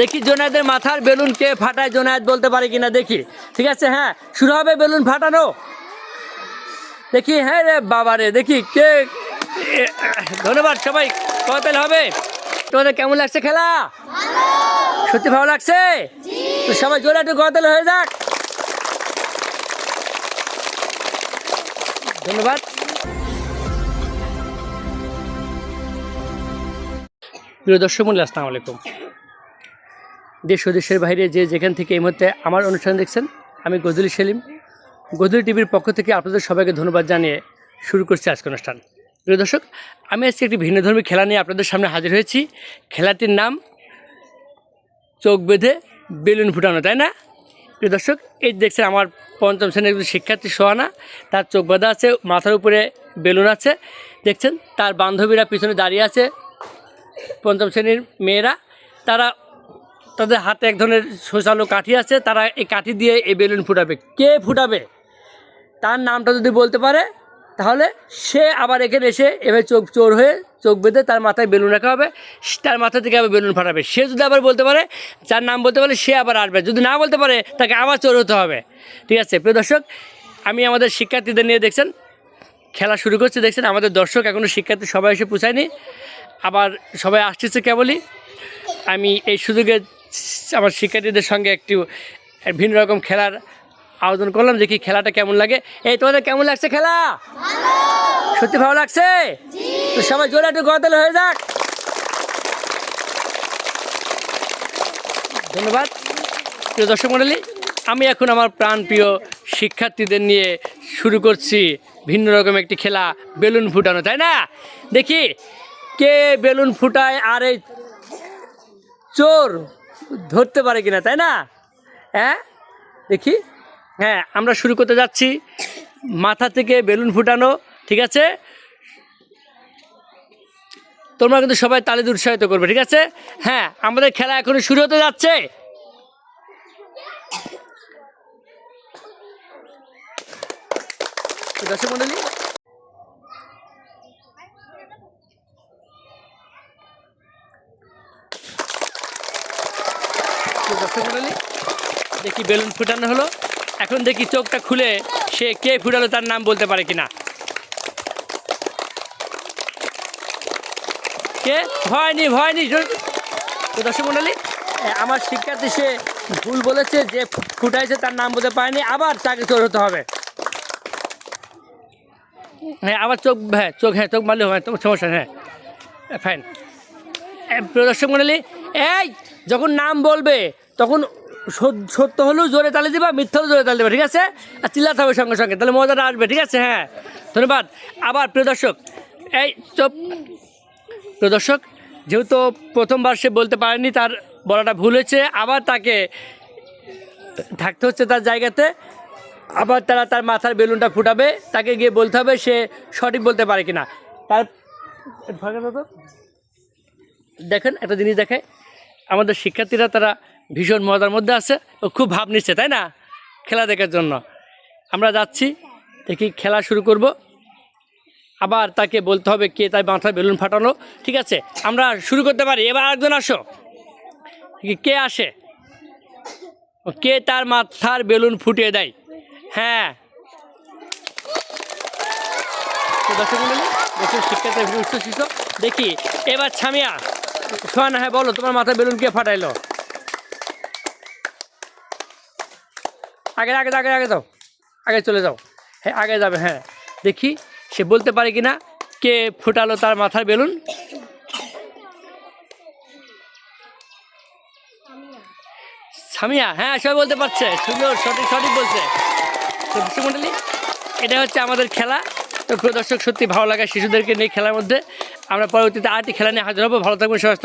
দেখি জোনায়েদের মাথার বেলুন কে ফাটায় জোনায়েদ বলতে পারে কিনা দেখি। ঠিক আছে হ্যাঁ শুরু হবে বেলুন ফাটানো। দেখি হ্যাঁ রে বাবা রে দেখি কে ধন্যবাদ সবাই কতাল হবে? তোমাদের কেমন লাগছে খেলা? সত্যি ভালো লাগছে? তো সবাই জোরে একটু কতাল হয়ে যাক। ধন্যবাদ। প্রিয় দর্শক মন্ডলী আসসালামু আলাইকুম। দেশ দেশের বাইরে যে যেখান থেকে এই মুহূর্তে আমার অনুষ্ঠান দেখছেন, আমি গজলি সেলিম। গজলি টিভির পক্ষ থেকে আপনাদের সবাইকে ধন্যবাদ জানিয়ে শুরু করছি আজকে অনুষ্ঠান। প্রিয় দর্শক, আমি আজকে একটি ভিন্নধর্মী খেলা নিয়ে আপনাদের সামনে হাজির হয়েছি। খেলাটির নাম চোখ বেঁধে বেলুন ফুটানো, তাই না? প্রিয় দর্শক, এই দেখছেন আমার পঞ্চম শ্রেণির একজন শিক্ষার্থী সোহানা। তার চোখ বাঁধা আছে, মাথার উপরে বেলুন আছে। দেখছেন, তার বান্ধবীরা পিছনে দাঁড়িয়ে আছে। পঞ্চম শ্রেণির মেয়েরা, তারা তাদের হাতে এক ধরনের শোষালো কাঠি আছে, তারা এই কাঠি দিয়ে এই বেলুন ফুটাবে। কে ফুটাবে? তার নামটা যদি বলতে পারে, তাহলে সে আবার এখানে এসে এভাবে চোখ চোর হয়ে চোখ বেঁধে তার মাথায় বেলুন রাখা হবে তার মাথা থেকে আবার বেলুন ফাটাবে। সে যদি আবার বলতে পারে, যার নাম বলতে পারে সে আবার আসবে। যদি না বলতে পারে, তাকে আবার চোর হতে হবে। ঠিক আছে? প্রিয় দর্শক, আমি আমাদের শিক্ষার্থীদের নিয়ে দেখছেন, খেলা শুরু করছে, দেখছেন? আমাদের দর্শক এখনও শিক্ষার্থী সবাই এসে পৌঁছায়নি। আবার সবাই আসতেছে কেবলই। আমি এই সুযোগে আমার শিক্ষার্থীদের সঙ্গে একটু ভিন্ন রকম খেলার আয়োজন করলাম দেখি খেলাটা কেমন লাগে। এই তোমাদের কেমন লাগছে খেলা? সত্যি ভালো লাগছে? তো সবাই জোরে একটু গদল হয়ে যাক। ধন্যবাদ। প্রিয় দর্শক মণ্ডলী আমি এখন আমার প্রাণপ্রিয় শিক্ষার্থীদের নিয়ে শুরু করছি ভিন্ন রকম একটি খেলা বেলুন ফুটানো তাই না? দেখি কে বেলুন ফুটায় আর এই চোর? ধরতে পারে কিনা, তাই না? হ্যাঁ? দেখি। হ্যাঁ আমরা শুরু করতে যাচ্ছি। মাথা থেকে বেলুন ফুটানো, ঠিক আছে? তোমরা কিন্তু সবাই তালে উৎসাহিত করবে, ঠিক আছে? হ্যাঁ আমাদের খেলা এখন শুরু হতে যাচ্ছে। দর্শক মন্ডলী দেখি বেলুন ফুটানো হলো। এখন দেখি চোখটা খুলে সে কে ফুটালো তার নাম বলতে পারে কিনা। কে? ভয়নি ভয়নি দর্শক মন্ডলী আমার শিক্ষার্থী সে ভুল বলেছে যে ফুটাইছে তার নাম বলতে পারেনি। আবার তাকে চোর হতে হবে। হ্যাঁ আবার চোখ হ্যাঁ চোখ হ্যাঁ চোখ মারলে হবে, তোমার সমস্যা হ্যাঁ ফাইন দর্শক মন্ডলী, এই যখন নাম বলবে তখন সত- সত্য হলেও জোরে তালে দিবা, মিথ্যা হলেও জোরে তালে দিবা, ঠিক আছে? আর চিল্লাতে হবে সঙ্গে সঙ্গে, তাহলে মজাটা আসবে, ঠিক আছে? হ্যাঁ। ধন্যবাদ। আবার প্রিয় দর্শক, এই চোপ প্রিয় দর্শক, যেহেতু প্রথমবার সে বলতে পারেনি, তার বলাটা ভুল হয়েছে। আবার তাকে থাকতে হচ্ছে তার জায়গাতে। আবার তারা তার মাথার বেলুনটা ফুটাবে, তাকে গিয়ে বলতে হবে সে সঠিক বলতে পারে কিনা। তার। দেখেন, একটা জিনিস দেখে আমাদের শিক্ষার্থীরা তারা ভীষণ মজার মধ্যে আছে। ও খুব ভাব নিচ্ছে, তাই না? খেলা দেখার জন্য। আমরা যাচ্ছি, দেখি খেলা শুরু করব। আবার তাকে বলতে হবে কে তার মাথায় বেলুন ফাটানো, ঠিক আছে? আমরা শুরু করতে পারি। এবার একজন আসো। কি- আসে? কে তার মাথার বেলুন ফুটিয়ে দেয়? হ্যাঁ। দেখি। এবার ছামিয়া, সোহানা হ্যাঁ বলো, তোমার মাথায় বেলুন কে ফাটাইলো? আগে আগে আগে আগে যাও। আগে চলে যাও। হ্যাঁ আগে যাবে হ্যাঁ। দেখি, সে বলতে পারে কি না কে ফুটালো তার মাথার বেলুন? সামিয়া হ্যাঁ সবাই বলতে পারছে। সুন্দর সঠিক সঠিক বলছে। তো এটা হচ্ছে আমাদের খেলা। তো প্রিয় দর্শক, সত্যি ভালো লাগে শিশুদেরকে নিয়ে খেলার মধ্যে। আমরা পরবর্তীতে আরেকটি খেলা নিয়ে হাজির হব। ভালো থাকবেন, সবাই